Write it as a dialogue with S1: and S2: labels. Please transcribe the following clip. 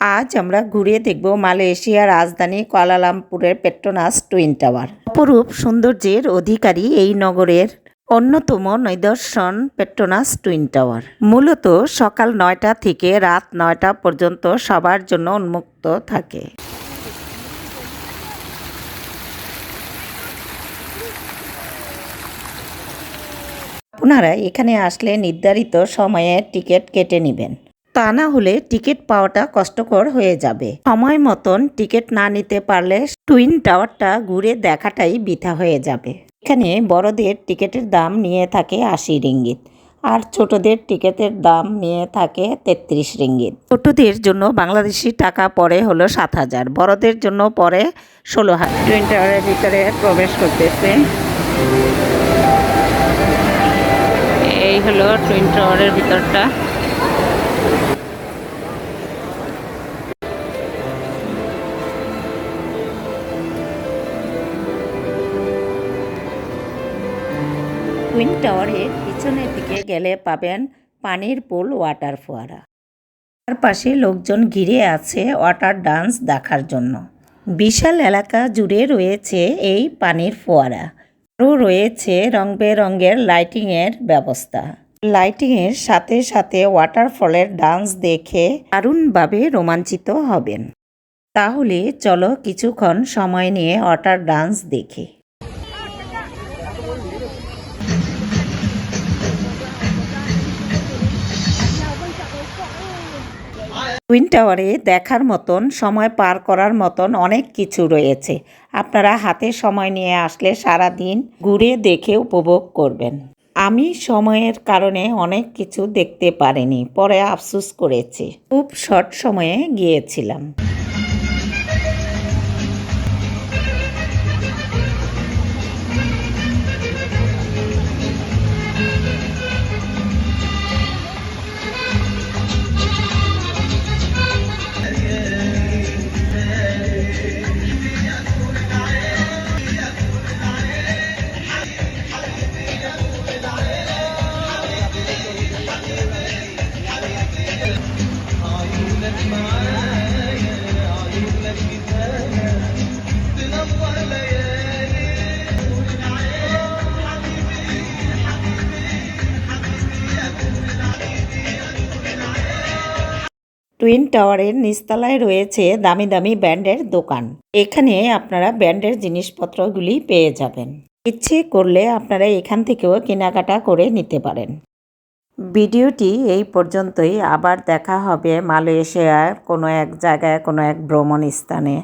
S1: আজ আমরা ঘুরে দেখব মালয়েশিয়ার রাজধানী কুয়ালালামপুরের পেট্রোনাস টুইন টাওয়ার। অপরূপ সৌন্দর্যের অধিকারী এই নগরের অন্যতম নিদর্শন পেট্রোনাস টুইন টাওয়ার। মূলত সকাল নয়টা থেকে রাত নয়টা পর্যন্ত সবার জন্য উন্মুক্ত থাকে। আপনারা এখানে আসলে নির্ধারিত সময়ে টিকিট কেটে নেবেন। তা না হলে টিকিট পাওয়াটা কষ্টকর হয়ে যাবে। সময় মতন টিকিট না নিতে পারলে টুইন টাওয়ারটা ঘুরে দেখাটাই বৃথা হয়ে যাবে। এখানে বড়দের টিকিটের দাম নিয়ে থাকে আশি রিঙ্গিত আর ছোটদের টিকিটের দাম নিয়ে থাকে তেত্রিশ রিঙ্গিত। ছোটদের জন্য বাংলাদেশি টাকা পরে হলো সাত হাজার, বড়দের জন্য পরে ষোলো হাজার। টুইন টাওয়ারের ভিতরে প্রবেশ করতেছে। এই হলো টুইন টাওয়ারের ভিতরটা। টুইন টাওয়ারের পিছনের দিকে গেলে পাবেন পানির পুল, ওয়াটার ফোয়ারা। তার পাশে লোকজন ঘিরে আছে ওয়াটার ডান্স দেখার জন্য। বিশাল এলাকা জুড়ে রয়েছে এই পানির ফোয়ারা। আরও রয়েছে রং বেরঙের লাইটিংয়ের ব্যবস্থা। লাইটিংয়ের সাথে সাথে ওয়াটারফলের ডান্স দেখে দারুণভাবে রোমাঞ্চিত হবেন। তাহলে চলো কিছুক্ষণ সময় নিয়ে ওয়াটার ডান্স দেখি। টুইন টাওয়ারে দেখার মতন, সময় পার করার মতন অনেক কিছু রয়েছে। আপনারা হাতে সময় নিয়ে আসলে সারা দিন ঘুরে দেখে উপভোগ করবেন। আমি সময়ের কারণে অনেক কিছু দেখতে পারিনি, পরে আফসুস করেছি। খুব শর্ট সময়ে গিয়েছিলাম। টুইন টাওয়ারের নিচতলায় রয়েছে দামি দামি ব্যান্ডের দোকান। এখানে আপনারা ব্যান্ডের জিনিসপত্রগুলি পেয়ে যাবেন। ইচ্ছে করলে আপনারা এখান থেকেও কেনাকাটা করে নিতে পারেন। ভিডিওটি এই পর্যন্তই। আবার দেখা হবে মালয়েশিয়ার কোনো এক জায়গায় কোনো এক ভ্রমণ স্থানে